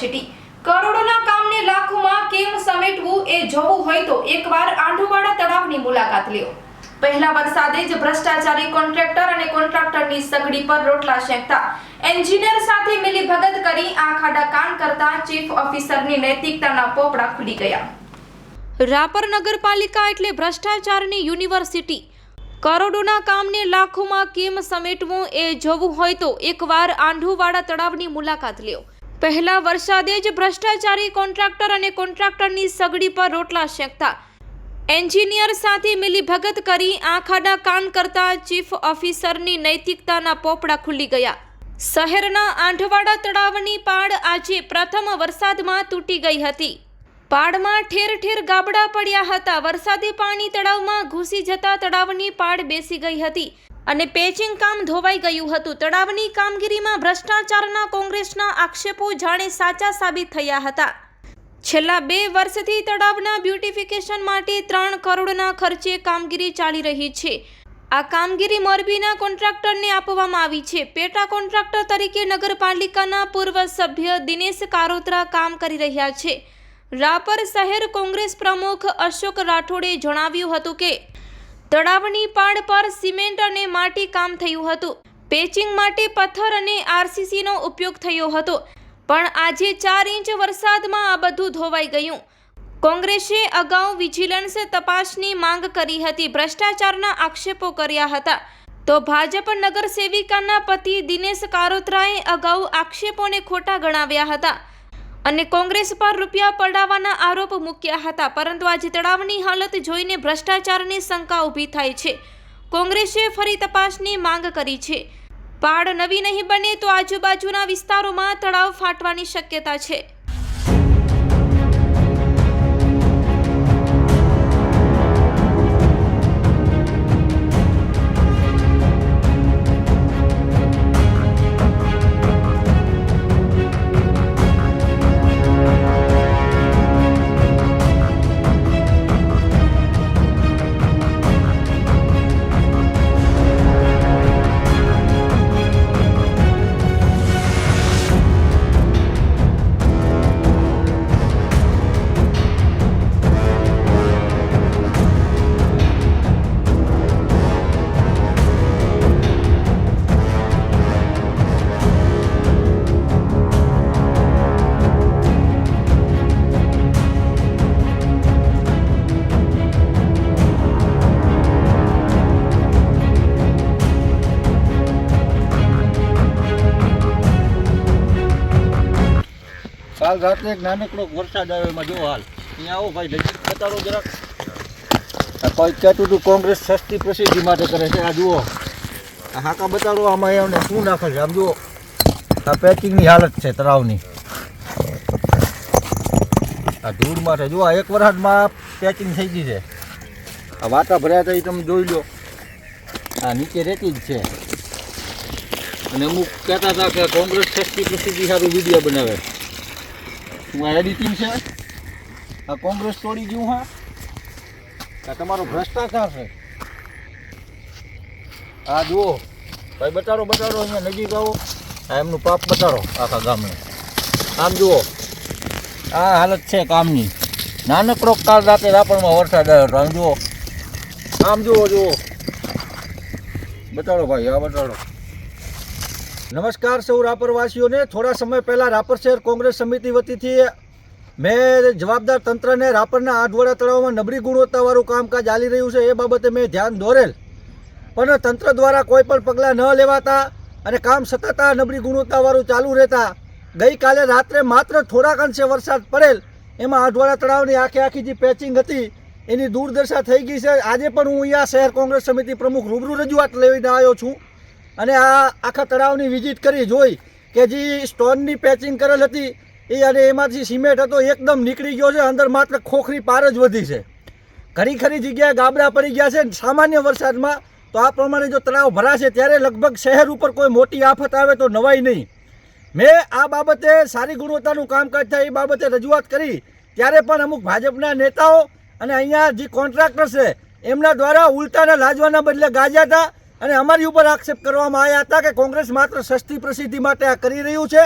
University. કરોડોના કામને લાખોમાં કેમ સમેટવું એ જોવું હોય તો એકવાર આંઢુવાડા તળાવની મુલાકાત લ્યો. પહેલા વરસાદે જ ભ્રષ્ટાચારી કોન્ટ્રાક્ટર અને કોન્ટ્રાક્ટરની સગડી પર રોટલા શેકતા. એન્જિનિયર સાથે મિલીભગત કરી આ ખાડા કાન કરતા ચીફ ઓફિસરની નૈતિકતાના પોપડા ખુલી ગયા. રાપર નગરપાલિકા એટલે ભ્રષ્ટાચારની યુનિવર્સિટી. કરોડોના કામને લાખોમાં કેમ સમેટવું એ જોવું હોય તો એકવાર આંઢુવાડા તળાવની મુલાકાત લ્યો. પહેલા વરસાદે જ ભ્રષ્ટાચારી કોન્ટ્રાક્ટર અને કોન્ટ્રાક્ટરની સગડી પર રોટલા શેકતા. એન્જિનિયર સાથે મિલીભગત કરી આંખાડા કાન કરતા ચીફ ઓફિસરની નૈતિકતાના પોપડા ખુલી ગયા. શહેરના આંઢવાડા તળાવની પાડ આજે પ્રથમ વરસાદમાં તૂટી ગઈ હતી. પાડમાં ઠેર ઠેર ગાબડા પડ્યા હતા. વરસાદી પાણી તળાવમાં ઘૂસી જતા તળાવની પાડ બેસી ગઈ હતી. અને પેચિંગ કામ ધોવાઈ ગયું હતું. તળાવની કામગીરીમાં ભ્રષ્ટાચારના કોંગ્રેસના આક્ષેપો જાણે સાચા સાબિત થયા હતા. છેલ્લા બે વર્ષથી તળાવના બ્યુટિફિકેશન માટે ત્રણ કરોડના ખર્ચે કામગીરી ચાલી રહી છે. આ કામગીરી મોરબીના કોન્ટ્રાક્ટરને આપવામાં આવી છે. પેટા કોન્ટ્રાક્ટર તરીકે નગરપાલિકાના પૂર્વ સભ્ય દિનેશ કારોત્રા કામ કરી રહ્યા છે. રાપર શહેર કોંગ્રેસ પ્રમુખ અશોક રાઠોડે જણાવ્યું હતું કે તળાવની પાડ પર સિમેન્ટ અને માટી કામ થયું હતું. પેચિંગ માટે પથ્થર અને આરસીસીનો ઉપયોગ થયો હતો. પણ આજે ચાર ઇંચ વરસાદમાં આ બધું ધોવાઈ ગયું. કોંગ્રેસે અગાઉ વિજિલન્સ તપાસની માંગ કરી હતી. ભ્રષ્ટાચારના આક્ષેપો કર્યા હતા. તો ભાજપ નગર સેવિકાના પતિ દિનેશ કારોત્રાએ અગાઉ આક્ષેપોને ખોટા ગણાવ્યા હતા. અને કોંગ્રેસ પર રૂપિયા પડાવવાના આરોપ મૂક્યા હતા, પરંતુ આજે તળાવની હાલત જોઈને ભ્રષ્ટાચારની શંકા ઊભી થાય છે. કોંગ્રેસે ફરી તપાસની માંગ કરી છે. પાડ નવી નહીં બને તો આજુબાજુના વિસ્તારોમાં તળાવ ફાટવાની શક્યતા છે. કાલ રાત્રે એક નાનકડો વરસાદ આવ્યો, એમાં જો હાલ. અહીંયા આવો ભાઈ, નજીક બતાડો જરાક. કહેતું હતું કોંગ્રેસ સસ્તી પ્રસિદ્ધિ માટે કરે છે, આ જુઓ. આ હાકા બતાડો, આમાં એમને શું નાખે છે, આમ જુઓ. આ પેકિંગની હાલત છે, તળાવની. આ ધૂળ માટે જુઓ એક વરસાદમાં પેકિંગ થઈ ગઈ છે. આ વાટા ભર્યા હતા એ તમે જોઈ લો. આ નીચે રેતી જ છે. અને અમુક કહેતા હતા કે કોંગ્રેસ સસ્તી પ્રસિદ્ધિ સારું વીડિયો બનાવે. આ એડિટિંગ છે? આ કોંગ્રેસ તોડી ગયું, હા? આ તમારો ભ્રષ્ટાચાર છે. આ જુઓ, ભાઈ બતાડો બતાડો અહીંયા નજીક આવો. આ એમનું પાપ બતાડો આખા ગામને. આમ જુઓ, આ હાલત છે કામની. નાનકડો કાલ રાતે રાપણમાં વરસાદ આવ્યો હતો, આમ જુઓ આમ જુઓ જુઓ. બતાડો ભાઈ, આ બતાડો નમસ્કાર સૌ રાપરવાસીઓને. થોડા સમય પહેલાં રાપર શહેર કોંગ્રેસ સમિતિ વતીથી મેં જવાબદાર તંત્રને રાપરના આઠવડા તળાવમાં નબળી ગુણવત્તાવાળું કામકાજ ચાલી રહ્યું છે એ બાબતે મેં ધ્યાન દોરેલ. પણ તંત્ર દ્વારા કોઈ પણ પગલાં ન લેવાતા અને કામ સતત નબળી ગુણવત્તાવાળું ચાલુ રહેતા ગઈકાલે રાત્રે માત્ર થોડાક અંશે વરસાદ પડેલ. એમાં આઠવાડા તળાવની આખી આખી જે પેચિંગ હતી એની દુર્દશા થઈ ગઈ છે. આજે પણ હું અહીંયા શહેર કોંગ્રેસ સમિતિ પ્રમુખ રૂબરૂ રજૂઆત લઈને આવ્યો છું. અને આ આખા તળાવની વિઝિટ કરી, જોઈ કે જે સ્ટોનની પેચિંગ કરેલ હતી એ અને એમાંથી સિમેન્ટ હતો, એકદમ નીકળી ગયો છે, અંદર માત્ર ખોખરી પાર જ વધી છે. ઘણી ખરી જગ્યાએ ગાબડા પડી ગયા છે સામાન્ય વરસાદમાં તો આ પ્રમાણે જો તળાવ ભરાશે, ત્યારે લગભગ શહેર ઉપર કોઈ મોટી આફત આવે તો નવાઈ નહીં. મેં આ બાબતે સારી ગુણવત્તાનું કામકાજ થાય એ બાબતે રજૂઆત કરી, ત્યારે પણ અમુક ભાજપના નેતાઓ અને અહીંયા જે કોન્ટ્રાક્ટર છે, એમના દ્વારા ઉલટાના લાજવાના બદલે ગાજ્યા હતા અને અમારી ઉપર આક્ષેપ કરવામાં આવ્યા હતા કે કોંગ્રેસ માત્ર સસ્તી પ્રસિદ્ધિ માટે આ કરી રહ્યું છે,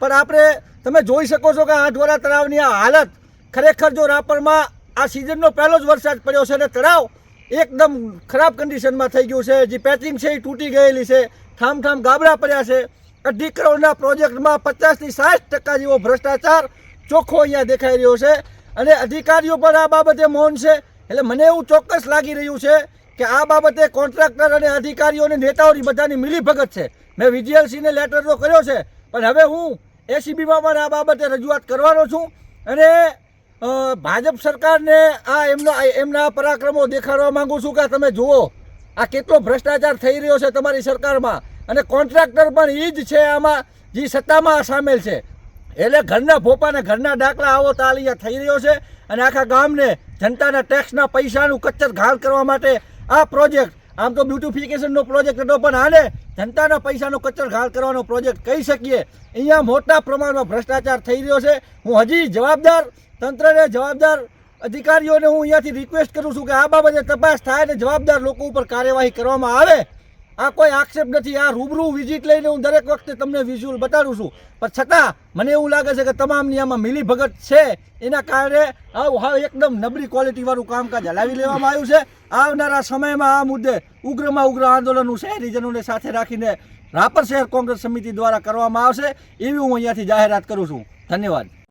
પણ આપણે, તમે જોઈ શકો છો કે આઠવરા તળાવની આ હાલત ખરેખર જો રાપરમાં આ સિઝનનો પહેલો જ વરસાદ પડ્યો છે અને તળાવ એકદમ ખરાબ કન્ડિશનમાં થઈ ગયું છે, જે પેચિંગ છે એ તૂટી ગયેલી છે ઠામ ઠામ ગાબડા પડ્યા છે. અઢી કરોડના પ્રોજેક્ટમાં પચાસથી સાઠ ટકા જેવો ભ્રષ્ટાચાર ચોખ્ખો અહીંયા દેખાઈ રહ્યો છે અને અધિકારીઓ પણ આ બાબતે મૌન છે. એટલે મને એવું ચોક્કસ લાગી રહ્યું છે કે આ બાબતે કોન્ટ્રાક્ટર અને અધિકારીઓ અને નેતાઓની બધાની મિલીભગત છે. મેં વિજીએલસીને લેટર તો કર્યો છે, પણ હવે હું એસીબીમાં પણ આ બાબતે રજૂઆત કરવાનો છું અને ભાજપ સરકારને આ એમના એમના પરાક્રમો દેખાડવા માંગુ છું કે તમે જુઓ, આ કેટલો ભ્રષ્ટાચાર થઈ રહ્યો છે તમારી સરકારમાં. અને કોન્ટ્રાક્ટર પણ એ જ છે આમાં, જે સત્તામાં સામેલ છે. એટલે ઘરના ભોપાને ઘરના ડાકલા આવો તાલિયા થઈ રહ્યો છે અને આખા ગામને જનતાના ટેક્સના પૈસાનું કચ્છર ઘાલ કરવા માટે આ પ્રોજેક્ટ, આમ તો બ્યુટિફિકેશનનો પ્રોજેક્ટ હતો, પણ આને જનતાના પૈસાનો કચર ઘાલ કરવાનો પ્રોજેક્ટ કહી શકીએ. અહીંયા મોટા પ્રમાણમાં ભ્રષ્ટાચાર થઈ રહ્યો છે. હું હજી જવાબદાર, તંત્રને જવાબદાર, અધિકારીઓને હું અહીંયાથી રિક્વેસ્ટ કરું છું કે આ બાબતે તપાસ થાય અને જવાબદાર લોકો ઉપર કાર્યવાહી કરવામાં આવે. આ કોઈ આક્ષેપ નથી, આ રૂબરૂ વિઝિટ લઈને હું દરેક વખતે તમને વિઝ્યુઅલ બતાડું છું. પણ છતાં મને એવું લાગે છે કે તમામની આમાં મિલીભગત છે, એના કારણે હાવ એકદમ નબળી ક્વોલિટીવાળું કામકાજ હલાવી લેવામાં આવ્યું છે. આવનારા સમયમાં આ મુદ્દે ઉગ્રમાં ઉગ્ર આંદોલનનું શહેરીજનોને સાથે રાખીને રાપર શહેર કોંગ્રેસ સમિતિ દ્વારા કરવામાં આવશે, એવી હું અહીંયાથી જાહેરાત કરું છું. ધન્યવાદ.